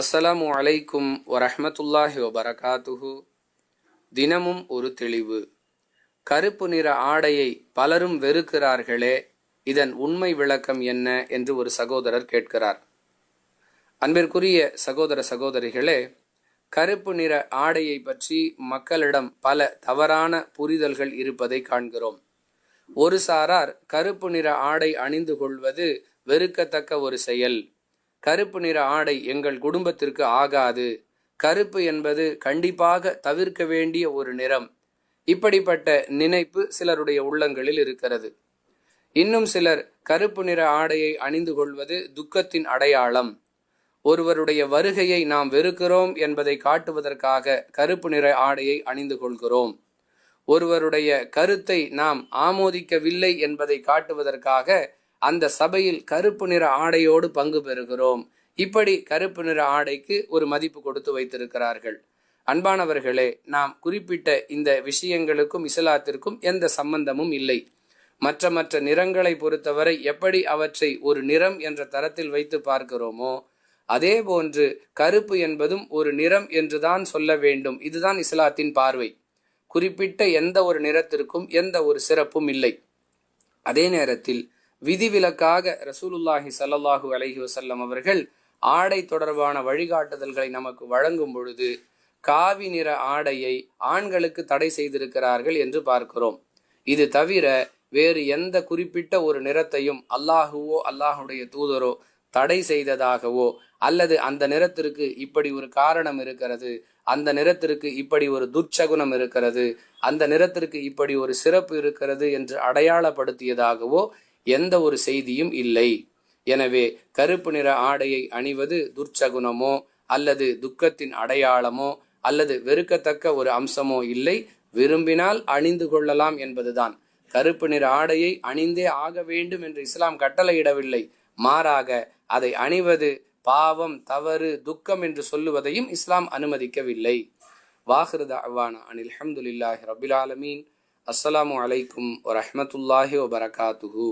அஸ்ஸலாமு அலைக்கும் வரஹமத்துல்லாஹி வபரகாத்துஹு. தினமும் ஒரு தெளிவு. கருப்பு நிற ஆடையை பலரும் வெறுக்கிறார்களே இதன் உண்மை விளக்கம் என்ன என்று ஒரு சகோதரர் கேட்கிறார். அன்பிற்குரிய சகோதர சகோதரிகளே கருப்பு நிற ஆடையை பற்றி மக்களிடம் பல தவறான புரிதல்கள் இருப்பதை காண்கிறோம். ஒரு சாரார் கருப்பு நிற ஆடை அணிந்து கொள்வது வெறுக்கத்தக்க ஒரு செயல். கருப்பு நிற ஆடை எங்கள் குடும்பத்திற்கு ஆகாது. கருப்பு என்பது கண்டிப்பாக தவிர்க்க வேண்டிய ஒரு நிறம். இப்படிப்பட்ட நினைப்பு சிலருடைய உள்ளங்களில் இருக்கிறது. இன்னும் சிலர் கருப்பு நிற ஆடையை அணிந்து கொள்வது துக்கத்தின் அடையாளம். ஒருவருடைய வருகையை நாம் வெறுக்கிறோம் என்பதை காட்டுவதற்காக கருப்பு நிற ஆடையை அணிந்து கொள்கிறோம். ஒருவருடைய கருத்தை நாம் ஆமோதிக்கவில்லை என்பதை காட்டுவதற்காக அந்த சபையில் கருப்பு நிற ஆடையோடு பங்கு பெறுகிறோம். இப்படி கருப்பு நிற ஆடைக்கு ஒரு மதிப்பு கொடுத்து வைத்திருக்கிறார்கள். அன்பானவர்களே நாம் குறிப்பிட்ட இந்த விஷயங்களுக்கும் இஸ்லாத்திற்கும் எந்த சம்பந்தமும் இல்லை. மற்ற மற்ற நிறங்களை பொறுத்தவரை எப்படி அவற்றை ஒரு நிறம் என்ற தரத்தில் வைத்து பார்க்கிறோமோ அதே போன்று கருப்பு என்பதும் ஒரு நிறம் என்றுதான் சொல்ல வேண்டும். இதுதான் இஸ்லாத்தின் பார்வை. குறிப்பிட்ட எந்த ஒரு நிறத்திற்கும் எந்த ஒரு சிறப்பும் இல்லை. அதே நேரத்தில் விதிவிலக்காக ரசூலுல்லாஹி சல்லாஹூ அலஹி வசல்லம் அவர்கள் ஆடை தொடர்பான வழிகாட்டுதல்களை நமக்கு வழங்கும் பொழுது காவி நிற ஆடையை ஆண்களுக்கு தடை செய்திருக்கிறார்கள் என்று பார்க்கிறோம். இது தவிர வேறு எந்த குறிப்பிட்ட ஒரு நிறத்தையும் அல்லாஹுவோ அல்லாஹுடைய தூதரோ தடை செய்ததாகவோ அல்லது அந்த நிறத்திற்கு இப்படி ஒரு காரணம் இருக்கிறது அந்த நிறத்திற்கு இப்படி ஒரு துர்ச்சகுணம் இருக்கிறது அந்த நிறத்திற்கு இப்படி ஒரு சிறப்பு இருக்கிறது என்று அடையாளப்படுத்தியதாகவோ எந்த ஒரு செய்தியும் இல்லை. எனவே கருப்பு நிற ஆடையை அணிவது துர்ச்சகுணமோ அல்லது துக்கத்தின் அடையாளமோ அல்லது வெறுக்கத்தக்க ஒரு அம்சமோ இல்லை. விரும்பினால் அணிந்து கொள்ளலாம் என்பதுதான். கருப்பு நிற ஆடையை அணிந்தே ஆக வேண்டும் என்று இஸ்லாம் கட்டளையிடவில்லை. மாறாக அதை அணிவது பாவம் தவறு துக்கம் என்று சொல்லுவதையும் இஸ்லாம் அனுமதிக்கவில்லை. வாஹிருத அவானா அனில் அஹமதுல்லாஹி ரபில் ஆலமீன். அஸ்ஸலாமு அலைக்கும் வரமத்துல்லாஹி வபரகாத்துஹூ.